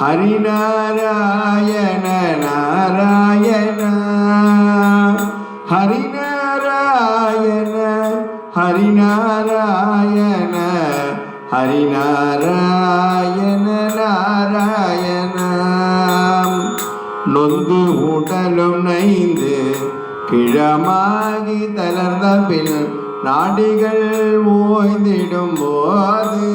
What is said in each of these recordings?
ஹரிநாராயண நாராயண. ஹரிநாராயண ஹரிநாராயண ஹரிநாராயண நாராயண. நொந்து உடலும் நைந்து கிழமாகி தளர்ந்த பின் நாடிகள் ஓய்ந்திடும் போது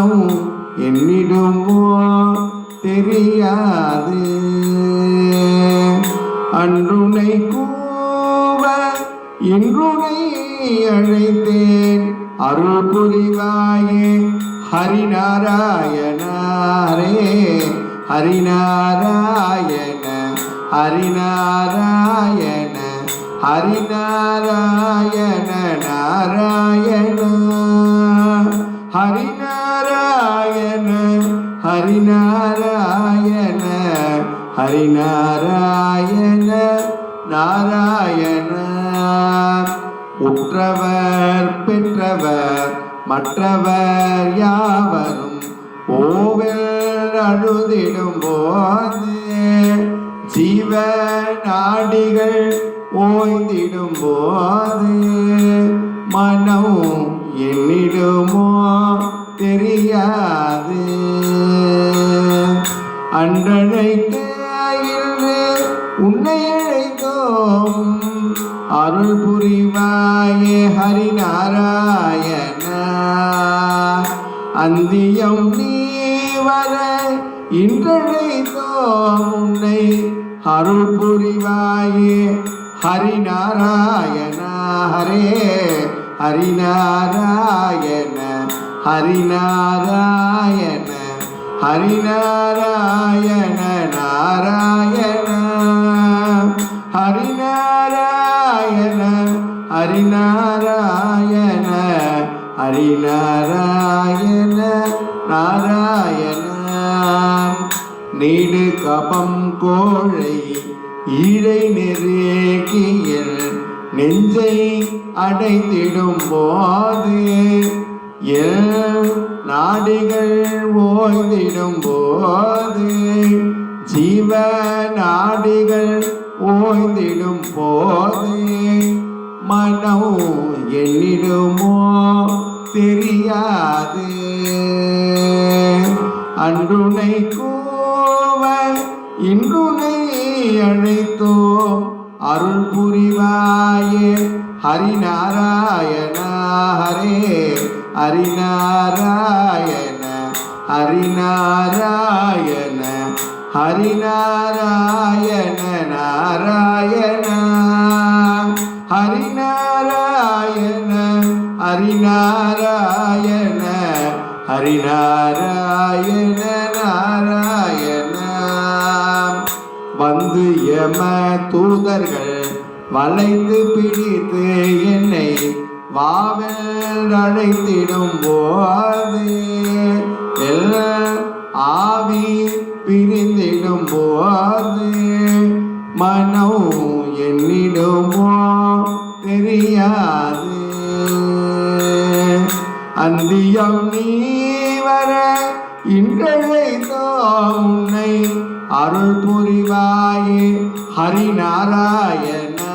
மனம் என்னிடமோ தெரியாது. அன்றுனை கூவ இன்றுனை அழைத்தேன். அருள் புரிவாயே ஹரிநாராயணாரே. ஹரிநாராயண ஹரிநாராயண ஹரிநாராயண நாராயண. ஹரிநாராயண ஹரிநாராயண நாராயண உற்றவர் பெற்றவர் மற்றவர் யாவரும் ஓவில் அழுதிடும் போது ஜீவ நாடிகள் ஓய்ந்திடும் போது மனம் என்னிடுமோ தெரியாது. அன்றழைக்க இன்று உன்னை அழைத்தோம். அருள் புரிவாயே ஹரிநாராயண. அந்தியம் நீ வர இன்றழைத்தோம். உன்னை அருள் புரிவாயே ஹரிநாராயண. ஹரே ஹரிநாராயண ஹரிநாராயண. ஹரிநாராயண நாராயண. ஹரிநாராயண ஹரிநாராயண ஹரிநாராயண நாராயண. நீடு கபம் கோழை ஈழை நெருக்கியல் நெஞ்சை அடைத்திடும் போது எல் நாடிகள் ஓய்ந்திடும் போது ஜீவ நாடிகள் ஓய்ந்திடும் போது மனம் எண்ணிடுமோ தெரியாது. அன்றுனை கூவ இன்றுனை அழைத்தோம். அருள் புரிவாயே ஹரிநாராயணா ஹரே ஹரிநாராயண ஹரிநாராயண ஹரிநாராயண நாராயண. ஹரிநாராயண ஹரிநாராயண ஹரிநாராயண நாராயண. வந்து எம தூதர்கள் வளைந்து பிடித்து என்னை வாவல் அழைத்திடும் போது எல்லாம் ஆவி பிரிந்திடும் போது மனம் என்னிடுமோ தெரியாது. அந்தியம் நீ வர இன்றழைத்தோ உன்னை அருள் புரிவாயே ஹரிநாராயணா.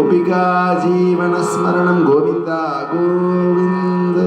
उपिका जीवनस्मरणं गोविन्दा गोविन्द